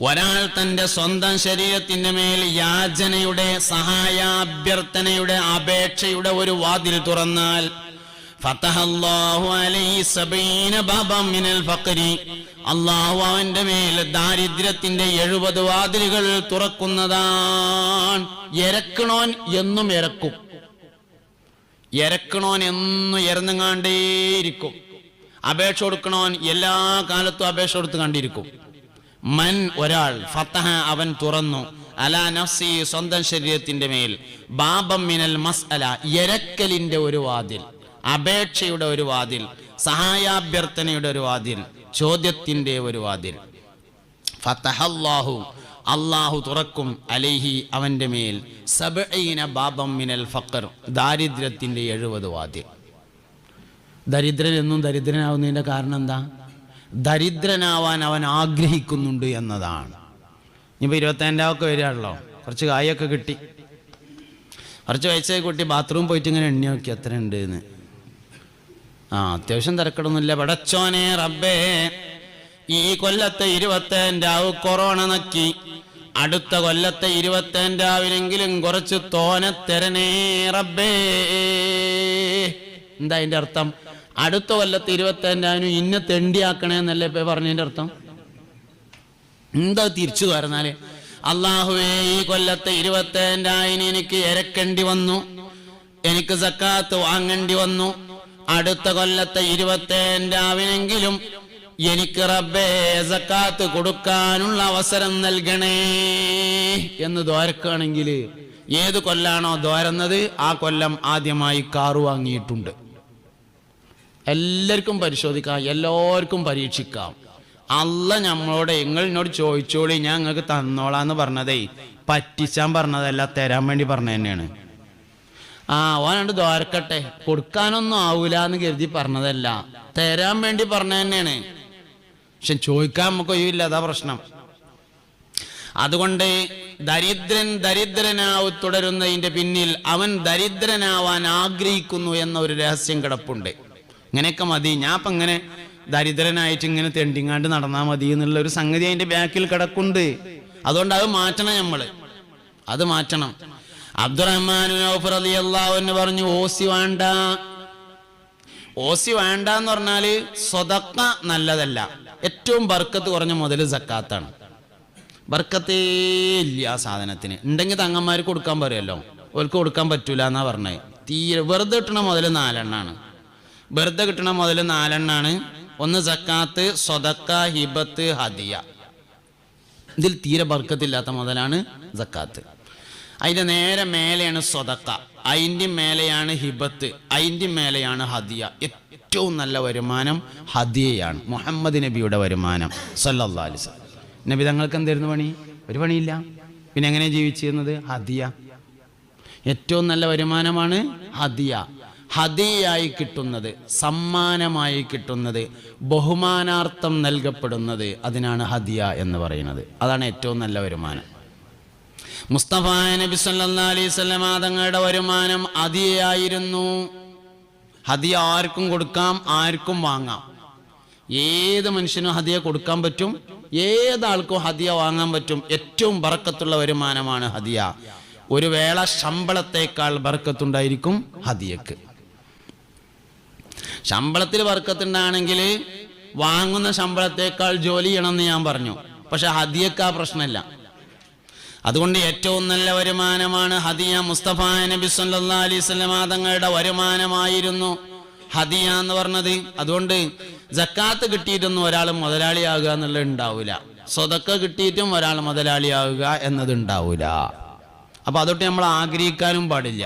ഒരാൾ തന്റെ സ്വന്തം ശരീരത്തിന്റെ മേൽ യാചനയുടെ സഹായാഭ്യർത്ഥനയുടെ അപേക്ഷയുടെ ഒരു വാതിൽ തുറന്നാൽ അള്ളാഹു അവന്റെ മേൽ ദാരിദ്ര്യത്തിന്റെ എഴുപത് വാതിലുകൾ തുറക്കുന്നതാണ്. എരക്കണോൻ എന്നും എരക്കും. എരക്കണോൻ എന്നും എരന്നുങ്ങാണ്ടേയിരിക്കും അപേക്ഷ കൊടുക്കണോൻ എല്ലാ കാലത്തും അപേക്ഷ കൊടുത്ത് കണ്ടിരിക്കും. മൻ ഒരാൾ ഫത്തഹ അവൻ തുറന്നു. അലാ നഫ്സി സ്വന്തം ശരീരത്തിന്റെ മേൽ. ബാബം മിനൽ മസ്അല എരക്കലിന്റെ ഒരു വാതിൽ. അപേക്ഷയുടെ ഒരു വാതിൽ. സഹായാഭ്യർത്ഥനയുടെ ഒരു വാതിൽ. ചോദ്യത്തിന്റെ ഒരു വാതിൽ. ഫത്തഹല്ലാഹു അള്ളാഹു തുറക്കും അലൈഹി അവന്റെ മേൽ. സബഈന ബാബം മിനൽ ഫഖർ ദാരിദ്ര്യത്തിന്റെ എഴുപത് വാതിൽ. ദരിദ്രൻ എന്നും ദരിദ്രനാവുന്നതിന്റെ കാരണം എന്താ? ദരിദ്രനാവാൻ അവൻ ആഗ്രഹിക്കുന്നുണ്ട് എന്നതാണ്. ഇനിയിപ്പോൾ ഇരുപത്തഞ്ചാവൊക്കെ വരികയാണല്ലോ. കുറച്ച് കായൊക്കെ കിട്ടി. കുറച്ച് വയസ്സായി കുട്ടി ബാത്റൂം പോയിട്ട് ഇങ്ങനെ എണ്ണി നോക്കി എത്ര ഉണ്ട് എന്ന് ആ അത്യാവശ്യം തിരക്കടൊന്നുമില്ല. പടച്ചോനെ റബ്ബേ ഈ കൊല്ലത്തെ ഇരുപത്തേന്റാവ് കൊറോണ നക്കി. അടുത്ത കൊല്ലത്തെ ഇരുപത്തേന്റാവിനെങ്കിലും കുറച്ച് തോനെ തരനേ റബ്ബേ. എന്താ അതിന്റെ അർത്ഥം? അടുത്ത കൊല്ലത്ത് ഇരുപത്തേന്റാവിനും ഇന്ന തെണ്ടിയാക്കണേന്നല്ലേ ഇപ്പൊ പറഞ്ഞതിന്റെ അർത്ഥം? എന്താ തിരിച്ചു പറഞ്ഞാൽ? അള്ളാഹുവേ ഈ കൊല്ലത്തെ ഇരുപത്തേന്റായിന് എനിക്ക് ഇരക്കേണ്ടി വന്നു. എനിക്ക് സക്കാത്ത് വാങ്ങേണ്ടി വന്നു. അടുത്ത കൊല്ലത്തെ ഇരുപത്തേന്റാവിനെങ്കിലും എനിക്ക് റബ്ബേ സക്കാത്ത് കൊടുക്കാനുള്ള അവസരം നൽകണേ എന്ന് ദ്വാരക്കാണെങ്കിൽ ഏത് കൊല്ലാണോ ദ്വാരുന്നത്? ആ കൊല്ലം ആദ്യമായി കാറ് വാങ്ങിയിട്ടുണ്ട്. എല്ലാവർക്കും പരിശോധിക്കാം എല്ലാവർക്കും പരീക്ഷിക്കാം. അല്ല നമ്മളോട് നിങ്ങൾ എന്നോട് ചോദിച്ചോളി ഞാൻ നിങ്ങൾക്ക് തന്നോളാന്ന് പറഞ്ഞതേ പറ്റിച്ചാൻ പറഞ്ഞതല്ല തരാൻ വേണ്ടി പറഞ്ഞ തന്നെയാണ്. ആ ഓനാണ്ട് ദ്വാരക്കട്ടെ കൊടുക്കാനൊന്നും ആവൂല എന്ന് കരുതി പറഞ്ഞതല്ല തരാൻ വേണ്ടി പറഞ്ഞ തന്നെയാണ്. പക്ഷെ ചോദിക്കാൻ നമുക്ക് ഒഴിവില്ല അതാ പ്രശ്നം. അതുകൊണ്ട് ദരിദ്രൻ ദരിദ്രനാവ് തുടരുന്നതിന്റെ പിന്നിൽ അവൻ ദരിദ്രനാവാൻ ആഗ്രഹിക്കുന്നു എന്ന ഒരു രഹസ്യം കിടപ്പുണ്ട്. ഇങ്ങനെയൊക്കെ മതി. ഞാൻ അപ്പം ഇങ്ങനെ ദരിദ്രനായിട്ട് ഇങ്ങനെ തെണ്ടിങ്ങാണ്ട് നടന്നാൽ മതി എന്നുള്ള ഒരു സംഗതി അതിന്റെ ബാക്കിൽ കിടക്കുന്നുണ്ട്. അതുകൊണ്ട് അത് മാറ്റണം നമ്മൾ അത് മാറ്റണം. അബ്ദുറഹ്മാൻ അള്ളാഹുന്ന് പറഞ്ഞു ഓസി വേണ്ട. ഓസി വേണ്ട എന്ന് പറഞ്ഞാൽ സ്വതക്ക നല്ലതല്ല. ഏറ്റവും ബർക്കത്ത് കുറഞ്ഞ മുതൽ സക്കാത്താണ്. ബർക്കത്തേ ഇല്ല ആ സാധനത്തിന്. ഉണ്ടെങ്കിൽ തങ്ങന്മാർക്ക് കൊടുക്കാൻ പറയുമല്ലോ ഓർക്ക് കൊടുക്കാൻ പറ്റൂല എന്നാ പറഞ്ഞത്. തീരെ വെറുതെ ഇട്ടണ മുതൽ നാലെണ്ണാണ്. വെറുതെ കിട്ടണ മുതൽ നാലെണ്ണാണ്. ഒന്ന് സക്കാത്ത് സ്വതക്ക ഹിബത്ത് ഹദിയ. ഇതിൽ തീരെ ബർക്കത്തില്ലാത്ത മുതലാണ് സക്കാത്ത്. അതിന്റെ നേരെ മേലെയാണ് സ്വതക്ക. അതിന്റെ മേലെയാണ് ഹിബത്ത്. അതിന്റെ മേലെയാണ് ഹദിയ. ഏറ്റവും നല്ല വരുമാനം ഹദിയയാണ്. മുഹമ്മദ് നബിയുടെ വരുമാനം. വസല്ലം. നബി തങ്ങൾക്ക് എന്തായിരുന്നു പണി? ഒരു പണിയില്ല. പിന്നെ എങ്ങനെ ജീവിച്ചിരുന്നത്? ഹദിയ. ഏറ്റവും നല്ല വരുമാനമാണ് ഹദിയ. ഹദിയായി കിട്ടുന്നത് സമ്മാനമായി കിട്ടുന്നത് ബഹുമാനാർത്ഥം നൽകപ്പെടുന്നത് അതിനാണ് ഹദിയ എന്ന് പറയുന്നത്. അതാണ് ഏറ്റവും നല്ല വരുമാനം. മുസ്തഫ നബി സല്ലാ അലൈഹി വസല്ലമ തങ്ങളുടെ വരുമാനം ഹദിയായിരുന്നു. ഹദിയ ആർക്കും കൊടുക്കാം ആർക്കും വാങ്ങാം. ഏത് മനുഷ്യനും ഹദിയ കൊടുക്കാൻ പറ്റും ഏതാൾക്കും ഹദിയ വാങ്ങാൻ പറ്റും. ഏറ്റവും ബറക്കത്തുള്ള വരുമാനമാണ് ഹദിയ. ഒരു വേള ശമ്പളത്തേക്കാൾ ബർക്കത്തുണ്ടായിരിക്കും ഹദിയക്ക്. ശമ്പളത്തിൽ വർക്കത്തുണ്ടാണെങ്കിൽ വാങ്ങുന്ന ശമ്പളത്തേക്കാൾ ജോലി ചെയ്യണമെന്ന് ഞാൻ പറഞ്ഞു. പക്ഷെ ഹദിയക്ക് ആ പ്രശ്നമില്ല. അതുകൊണ്ട് ഏറ്റവും നല്ല വരുമാനമാണ് ഹദിയ മുസ്തഫ നബി സല്ലാ അലൈഹി വസല്ലമ തങ്ങളുടെ വരുമാനമായിരുന്നു ഹദിയ എന്ന് പറഞ്ഞത്. അതുകൊണ്ട് ജക്കാത്ത് കിട്ടിയിട്ടൊന്നും ഒരാൾ മുതലാളിയാകുക എന്നുള്ളത് ഉണ്ടാവില്ല സ്വതക്ക കിട്ടിയിട്ടും ഒരാൾ മുതലാളിയാകുക എന്നത് ഉണ്ടാവില്ല അപ്പൊ അതൊട്ട് നമ്മൾ ആഗ്രഹിക്കാനും പാടില്ല.